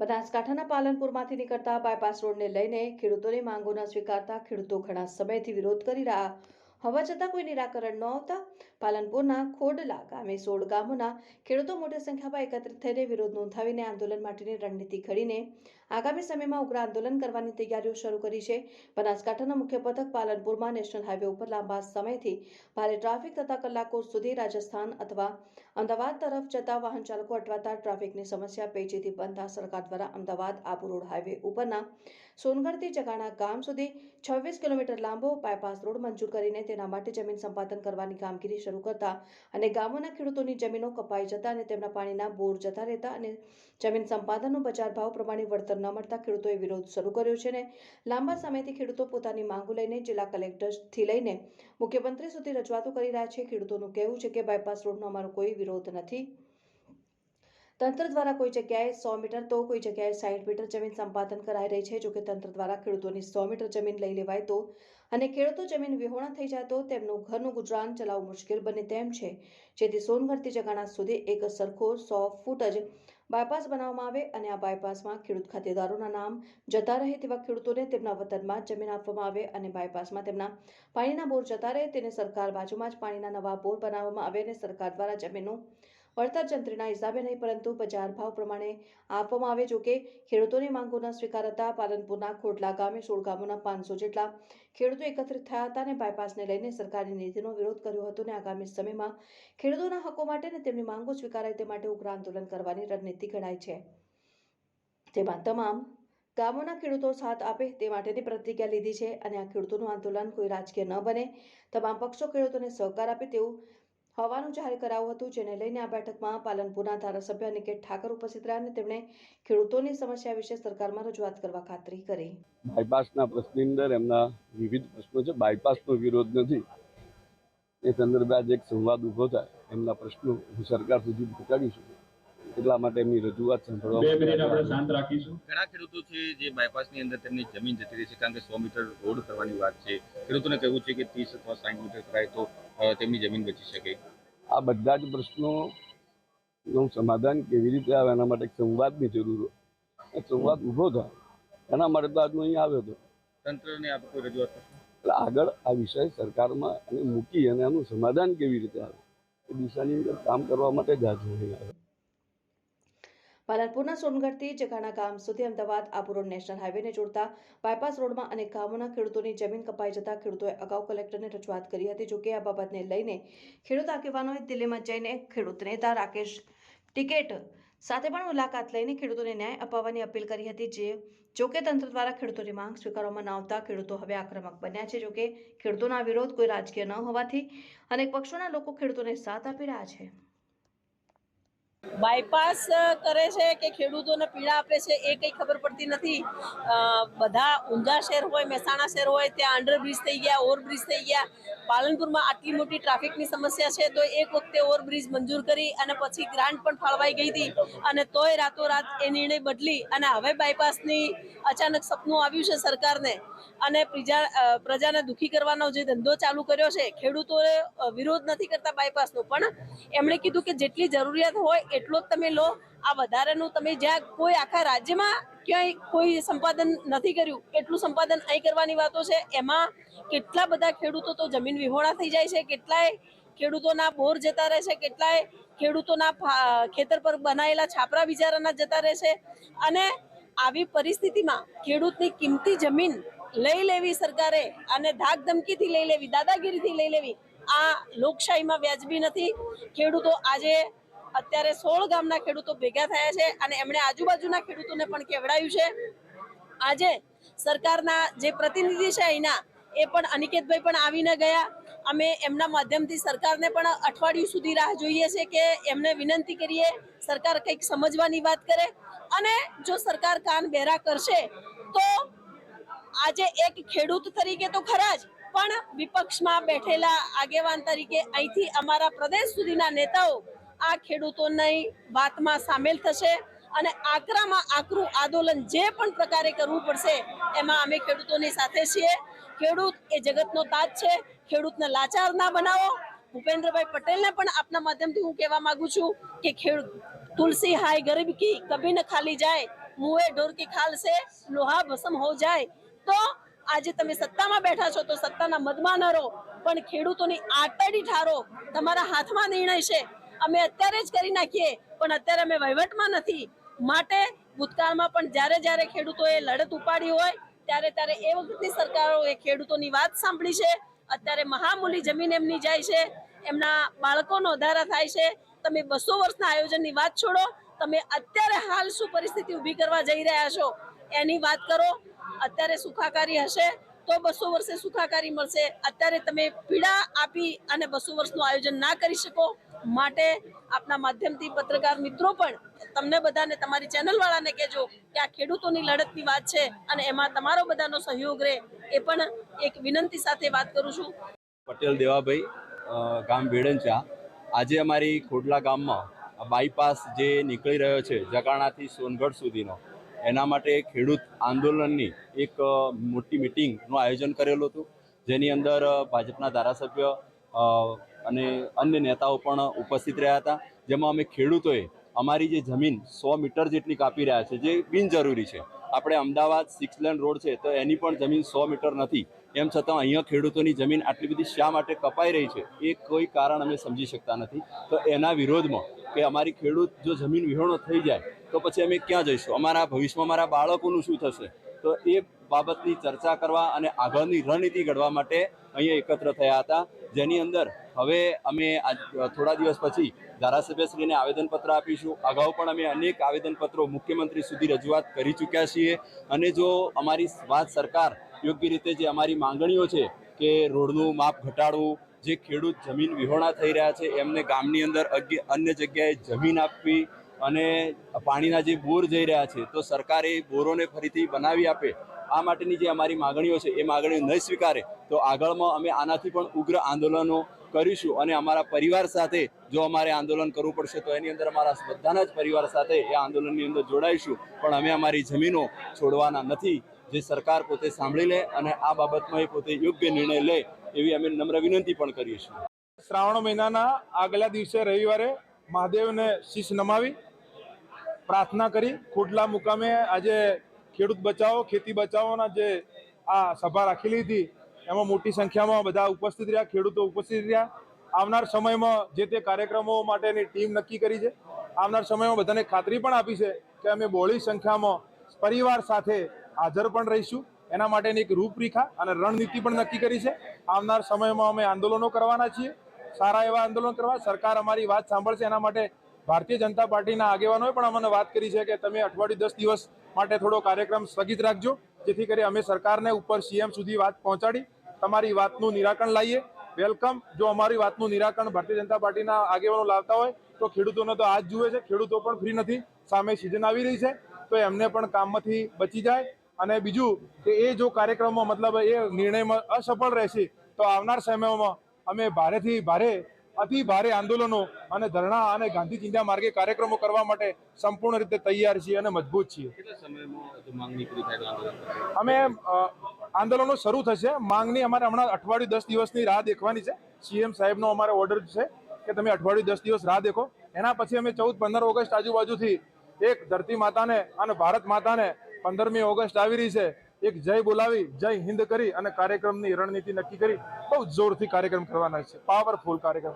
બનાસકાંઠાના પાલનપુરમાંથી નીકળતા બાયપાસ રોડને લઈને ખેડૂતોની માંગોના સ્વીકારતા ખેડૂતો ઘણા સમયથી વિરોધ કરી રહ્યા. હોવા છતાં કોઈ નિરાકરણ ન આવતા પાલનપુરના ખોડલા ગામે સોળ ગામોના ખેડૂતો મોટી સંખ્યામાં એકત્રિત થઈને વિરોધ નોંધાવીને આંદોલન માટેની રણનીતિ ઘડીને આગામી સમયમાં ઉગ્ર આંદોલન કરવાની તૈયારીઓ શરૂ કરી છે. બનાસકાંઠાના મુખ્ય પથક પાલનપુરમાં નેશનલ હાઈવે ઉપર લાંબા સમયથી ભારે ટ્રાફિક થતા કલાકો સુધી રાજસ્થાન અથવા અમદાવાદ તરફ જતા વાહન ચાલકો અટવાતા ટ્રાફિકની સમસ્યા પેચીથી બનતા સરકાર દ્વારા અમદાવાદ આબુ રોડ હાઈવે ઉપરના સોનગઢથી જગાણા ગામ સુધી છવ્વીસ કિલોમીટર લાંબો બાયપાસ રોડ મંજૂર કરીને તેના માટે જમીન સંપાદન કરવાની કામગીરી શરૂ કરતા અને ગામોના ખેડૂતોની જમીનો કપાઈ જતા અને તેમના પાણીના બોર જતા રહેતા અને જમીન સંપાદનનો બજાર ભાવ પ્રમાણે વળતર ન મળતા ખેડૂતોએ વિરોધ શરૂ કર્યો છે અને લાંબા સમયથી ખેડૂતો પોતાની માંગો લઈને જિલ્લા કલેક્ટરથી લઈને મુખ્યમંત્રી સુધી રજૂઆતો કરી રહ્યા છે. ખેડૂતોનું કહેવું છે કે બાયપાસ રોડનો અમારો કોઈ વિરોધ નથી. તંત્ર દ્વારા કોઈ જગ્યાએ સો મીટર તો કોઈ જગ્યાએ સાઠ મીટર જમીન સંપાદન કરાઈ રહી છે. જોકે તંત્ર દ્વારા ખેડૂતોની સો મીટર જમીન લઈ લેવાય તો અને ખેડૂતો જમીન વિહોણા થઈ જાય તો તેમનું ઘરનું ગુજરાન ચલાવવું મુશ્કેલ બને તેમ છે. જેથી સોનગઢથી જગાણા સુધી એક સરખો સો ફૂટ જ બાયપાસ બનાવવામાં આવે અને આ બાયપાસમાં ખેડૂત ખાતેદારોના નામ જતા રહે તેવા ખેડૂતોને તેમના વતનમાં જમીન આપવામાં આવે અને બાયપાસમાં તેમના પાણીના બોર જતા રહે. તેને સરકાર બાજુમાં જ પાણીના નવા બોર બનાવવામાં આવે અને સરકાર દ્વારા જમીનનું વળતર જંત્રીના હિસાબે નહીં, પરંતુ બજાર ભાવ પ્રમાણે આપવામાં આવે. જો કે ખેડૂતોની માંગો સ્વીકારતા પાલનપુરના ખોટલા ગામે સોળ ગામોના પાંચસો જેટલા ખેડૂતો એકત્રિત થયા હતા અને બાયપાસને લઈને સરકારની નીતિનો વિરોધ કર્યો હતો અને આગામી સમયમાં ખેડૂતોના હકો માટે અને તેમની માંગો સ્વીકારાય તે માટે ઉગ્ર આંદોલન કરવાની રણનીતિ ઘડાય છે. તેમાં તમામ ગામોના ખેડૂતો સાથ આપે તે માટેની પ્રતિજ્ઞા લીધી છે અને આ ખેડૂતોનું આંદોલન કોઈ રાજકીય ન બને. તમામ પક્ષો ખેડૂતોને સહકાર આપે તેવું હોવાનું જાહેર કરાયું હતું, જેને લઈને આ બેઠકમાં પાલનપુરના ધારાસભ્ય નિકેત ઠાકર ઉપસ્થિત રહ્યા અને તેમણે ખેડૂતોની સમસ્યા વિશે સરકારમાં રજૂઆત કરવા ખાતરી કરી. બાયપાસના પ્રશ્નની અંદર એમના વિવિધ પ્રશ્નો છે. બાયપાસનો વિરોધ નથી. એ સંદર્ભે આજે એક સંવાદ ઊભો થાય. એમના પ્રશ્નો હું સરકાર સુધી પહોંચાડી શકું. એટલા માટે એમની રજૂઆત સાંભળવા બે મિનિટ આપણે શાંત રાખીશું. ઘણા ખેડૂતો છે જે બાયપાસની અંદર તેમની જમીન જતી રહી છે કારણ કે સો મીટર રોડ કરવાની વાત છે. ખેડૂતોને કહેવું છે કે ત્રીસ અથવા સાઠ મીટર કરાય તો તેમની જમીન બચી શકે. આ બધા જ પ્રશ્નોનું સમાધાન કેવી રીતે આવે એના માટે સંવાદની જરૂર હોય. સંવાદ ઊભો થાય. એના માટે તો આજનો અહીં આવ્યો હતો. તંત્રને આપ કોઈ રજૂઆત કરશો? એટલે આગળ આ વિષય સરકારમાં મૂકી અને એનું સમાધાન કેવી રીતે આવે. એ દિશાની અંદર કામ કરવા માટે જ આજે અહીં આવ્યો. પાલનપુરના સોનગઢથી જગાણા ગામ સુધી અમદાવાદ આબુ રોડ નેશનલ હાઈવેને જોડતા બાયપાસ રોડમાં અનેક ગામોના ખેડૂતોની જમીન કપાઈ જતા ખેડૂતોએ અગાઉ કલેક્ટરને રજૂઆત કરી હતી જોકે આ બાબતને લઈને ખેડૂત આગેવાનોએ દિલ્હીમાં જઈને ખેડૂત નેતા રાકેશ ટિકેટ સાથે પણ મુલાકાત લઈને ખેડૂતોને ન્યાય અપાવવાની અપીલ કરી હતી, જે જોકે તંત્ર દ્વારા ખેડૂતોની માંગ સ્વીકારવામાં ન આવતા ખેડૂતો હવે આક્રમક બન્યા છે જોકે ખેડૂતોના વિરોધ કોઈ રાજકીય ન હોવાથી અનેક પક્ષોના લોકો ખેડૂતોને સાથ આપી રહ્યા છે. બાયપાસ કરે છે કે ખેડૂતોને પીડા આપે છે એ કંઈ ખબર પડતી નથી. બધા ઊંઝા શહેર હોય, મહેસાણા શહેર હોય, ત્યાં અંડરબ્રિજ થઈ ગયા ઓવરબ્રિજ થઈ ગયા. પાલનપુરમાં આટલી મોટી ટ્રાફિકની સમસ્યા છે, તો એક વખતે ઓવરબ્રિજ મંજૂર કરી અને પછી ગ્રાન્ટ પણ ફાળવાઈ ગઈ હતી. અને તોય રાતોરાત એ નિર્ણય બદલી અને હવે બાયપાસની અચાનક સપનું આવ્યું છે સરકારને. અને પ્રજા પ્રજાને દુખી કરવાનો જે ધંધો ચાલુ કર્યો છે, ખેડૂતોએ વિરોધ નથી કરતા બાયપાસનો પણ એમણે કીધું કે જેટલી જરૂરિયાત હોય એટલો જ તમે લો. આ વધારાનું તમે જ્યાં કોઈ આખા રાજ્યમાં ક્યાંય કોઈ સંપાદન નથી કર્યું એટલું સંપાદન અહીં કરવાની વાતો છે, એમાં કેટલા બધા ખેડૂતો તો જમીન વિહોણા થઈ જાય છે, કેટલાય ખેડૂતોના બોર જતા રહે છે, કેટલાય ખેડૂતોના ખેતર પર બનાવેલા છાપરા વિચારાના જતા રહે છે. અને આવી પરિસ્થિતિમાં ખેડૂતની કિંમતી જમીન લઈ લેવી સરકારે અને ધાક ધમકીથી લઈ લેવી, દાદાગીરીથી લઈ લેવી, આ લોકશાહીમાં વ્યાજબી નથી. ખેડૂતો આજે અત્યારે સોળ ગામના ખેડૂતો ભેગા થયા છે અને એમણે આજુબાજુના ખેડૂતોને પણ કેવડાયું છે. આજે સરકારના જે પ્રતિનિધિ છે અહીંના એ પણ અનિકેતભાઈ પણ આવીને ગયા. અમે એમના માધ્યમથી સરકારને પણ અઠવાડિયું સુધી રાહ જોઈએ છે કે એમને વિનંતી કરીએ, સરકાર કંઈક સમજવાની વાત કરે. અને જો સરકાર કાન બહેરા કરશે, તો આજે એક ખેડૂત તરીકે તો ખરા જ, પણ વિપક્ષમાં બેઠેલા આગેવાન તરીકે અહીંથી અમારા પ્રદેશ સુધીના નેતાઓ આ ખેડૂતોની વાતમાં સામેલ થશે અને આકરામાં આકરું આંદોલન જે પણ પ્રકારે કરવું પડશે, એમાં અમે ખેડૂતોની સાથે છીએ. ખેડૂત એ જગતનો તાજ છે. ખેડૂતને લાચાર ના બનાવો. ભૂપેન્દ્રભાઈ પટેલને પણ આપના માધ્યમથી હું કહેવા માંગુ છું કે ખેડૂત તુલસી હાય ગરીબ કી કભી ન ખાલી જાય મુએ ઢોર કી ખાલ સે, લોહા ભસમ હો જાય. તો આજે તમે સત્તામાં બેઠા છો તો સત્તાના મદમાં ન રહો, પણ ખેડૂતોની આટડી ઠારો, તમારા હાથમાં નિર્ણય છે. અમે અત્યારે જ કરી નાખીએ, પણ અત્યારે અમે વહીવટમાં નથી. માટે ભૂતકાળમાં પણ જ્યારે જ્યારે ખેડૂતોએ લડત ઉપાડી હોય, ત્યારે ત્યારે એ વખતની સરકારોએ ખેડૂતોની વાત સાંભળી છે. અત્યારે મહામૂલી જમીન એમની જાય છે. એમના બાળકોનો વધારા થાય છે. તમે બસો વર્ષના આયોજનની વાત છોડો, તમે અત્યારે હાલ શું પરિસ્થિતિ ઊભી કરવા જઈ રહ્યા છો, એની વાત કરો. અત્યારે સુખાકારી હશે તો બસો વર્ષે સુખાકારી મળશે. અત્યારે તમે પીડા આપી અને બસો વર્ષનું આયોજન ના કરી શકો. માટે આપના માધ્યમથી પત્રકાર મિત્રો પણ તમને બધાને તમારી ચેનલ વાળાને કહેજો કે આ ખેડૂતોની લડતની વાત છે અને એમાં તમારો બધાનો સહયોગ રહે એ પણ એક વિનંતી સાથે વાત કરું છું. પટેલ દેવાભાઈ ગામ વેડંચા આજે અમારી ખોડલા ગામમાં બાયપાસ જે નીકળી રહ્યો છે જકાણાથી સોનગઢ સુધીનો, એના માટે ખેડૂત આંદોલનની એક મોટી મિટિંગનું આયોજન કરેલું હતું. જેની અંદર ભાજપના ધારાસભ્ય અને અન્ય નેતાઓ પણ ઉપસ્થિત રહ્યા હતા. જેમાં અમે ખેડૂતોએ અમારી જે જમીન સો મીટર જેટલી કાપી રહ્યા છે, જે બિનજરૂરી છે. આપણે અમદાવાદ સિક્સ લેન રોડ છે, તો એની પણ જમીન સો મીટર નથી. એમ છતાં અહીંયા ખેડૂતોની જમીન આટલી બધી શા માટે કપાઈ રહી છે, એ કોઈ કારણ અમે સમજી શકતા નથી. તો એના વિરોધમાં કે અમારી ખેડૂત જો જમીન વિહોણો થઈ જાય, તો પછી અમે ક્યાં જઈશું? અમારા ભવિષ્યમાં મારા બાળકોનું શું થશે? તો એ બાબતની ચર્ચા કરવા અને આગળની રણનીતિ ઘડવા માટે અહીંયા એકત્ર થયા હતા. જેની અંદર હવે અમે થોડા દિવસ પછી ધારાસભ્યશ્રીને આવેદનપત્ર આપીશું. અગાઉ પણ અમે અનેક આવેદનપત્રો મુખ્યમંત્રી સુધી રજૂઆત કરી ચૂક્યા છીએ. અને જો અમારી વાત સરકાર યોગ્ય રીતે જે અમારી માંગણીઓ છે કે રોડનું માપ ઘટાડવું, જે ખેડૂત જમીન વિહોણા થઈ રહ્યા છે, એમને ગામની અંદર અન્ય જગ્યાએ જમીન આપવી અને પાણીના જે બોર જઈ રહ્યા છે, તો સરકારે બોરોને ફરીથી બનાવી આપે આ માટેની જે અમારી માગણીઓ છે, એ માગણીઓ નહીં સ્વીકારે, તો આગળમાં અમે આનાથી પણ ઉગ્ર આંદોલનો કરીશું અને અમારા પરિવાર સાથે જો અમારે આંદોલન કરવું પડશે, તો એની અંદર અમારા બધાના જ પરિવાર સાથે એ આંદોલનની અંદર જોડાઈશું. પણ અમે અમારી જમીનો છોડવાના નથી, જે સરકાર પોતે સાંભળી લે અને આ બાબતમાં એ પોતે યોગ્ય નિર્ણય લે, એવી અમે નમ્ર વિનંતી પણ છીએ. શ્રાવણ મહિનાના આગલા દિવસે રવિવારે મહાદેવને શીશ નમાવી પ્રાર્થના કરી, ખોડલા મુકામે આજે ખેડૂત બચાવો, ખેતી બચાવોના જે આ સભા રાખેલી હતી, એમાં મોટી સંખ્યામાં બધા ઉપસ્થિત રહ્યા, ખેડૂતો ઉપસ્થિત રહ્યા. આવનાર સમયમાં જે તે કાર્યક્રમો માટેની ટીમ નક્કી કરી છે, આવનાર સમયમાં બધાને ખાતરી પણ આપી છે કે અમે બહોળી સંખ્યામાં પરિવાર સાથે હાજર પણ રહીશું. એના માટેની એક રૂપરેખા અને રણનીતિ પણ નક્કી કરી છે. આવનાર સમયમાં અમે આંદોલનો કરવાના છીએ. સારા એવા આંદોલન કરવા સરકાર અમારી વાત સાંભળશે. એના માટે ભારતીય જનતા પાર્ટીના આગેવાનોએ પણ અમને વાત કરી છે કે તમે અઠવાડિયું દસ દિવસ માટે થોડો કાર્યક્રમ સ્થગિત રાખજો, જેથી કરી અમે સરકારને ઉપર સીએમ સુધી વાત પહોંચાડી, તમારી વાતનું નિરાકરણ લાવીએ. વેલકમ જો અમારી વાતનું નિરાકરણ ભારતીય જનતા પાર્ટીના આગેવાનો લાવતા હોય, તો ખેડૂતોને તો આજ જુએ છે, ખેડૂતો પણ ફ્રી નથી, સામે સિઝન આવી રહી છે, તો એમને પણ કામમાંથી બચી જાય. અને બીજું કે એ જો કાર્યક્રમમાં મતલબ એ નિર્ણયમાં અસફળ રહેશે, તો આવનાર સમયમાં અમે ભારેથી ભારે અતિ ભારે આંદોલનો અને ધરણા અને ગાંધી ચિંતા માર્ગે કાર્યક્રમો કરવા માટે સંપૂર્ણ રીતે તૈયાર છીએ અને મજબૂત છીએ? અમે આંદોલનો શરૂ થશે. માંગણી અમારે હમણાં અઠવાડિયું દસ દિવસની રાહ દેખવાની છે. સીએમ સાહેબનો અમારો ઓર્ડર છે કે તમે અઠવાડિયું દસ દિવસ રાહ દેખો. એના પછી અમે ચૌદ પંદર ઓગસ્ટ આજુબાજુથી એક ધરતી માતાને અને ભારત માતાને પંદરમી ઓગસ્ટ આવી રહી છે. એક જય બોલાવી જય હિન્દ કરી અને કાર્યક્રમની રણનીતિ નક્કી કરી. બહુ જોરથી કાર્યક્રમ કરવાના છે. પાવરફુલ કાર્યક્રમ.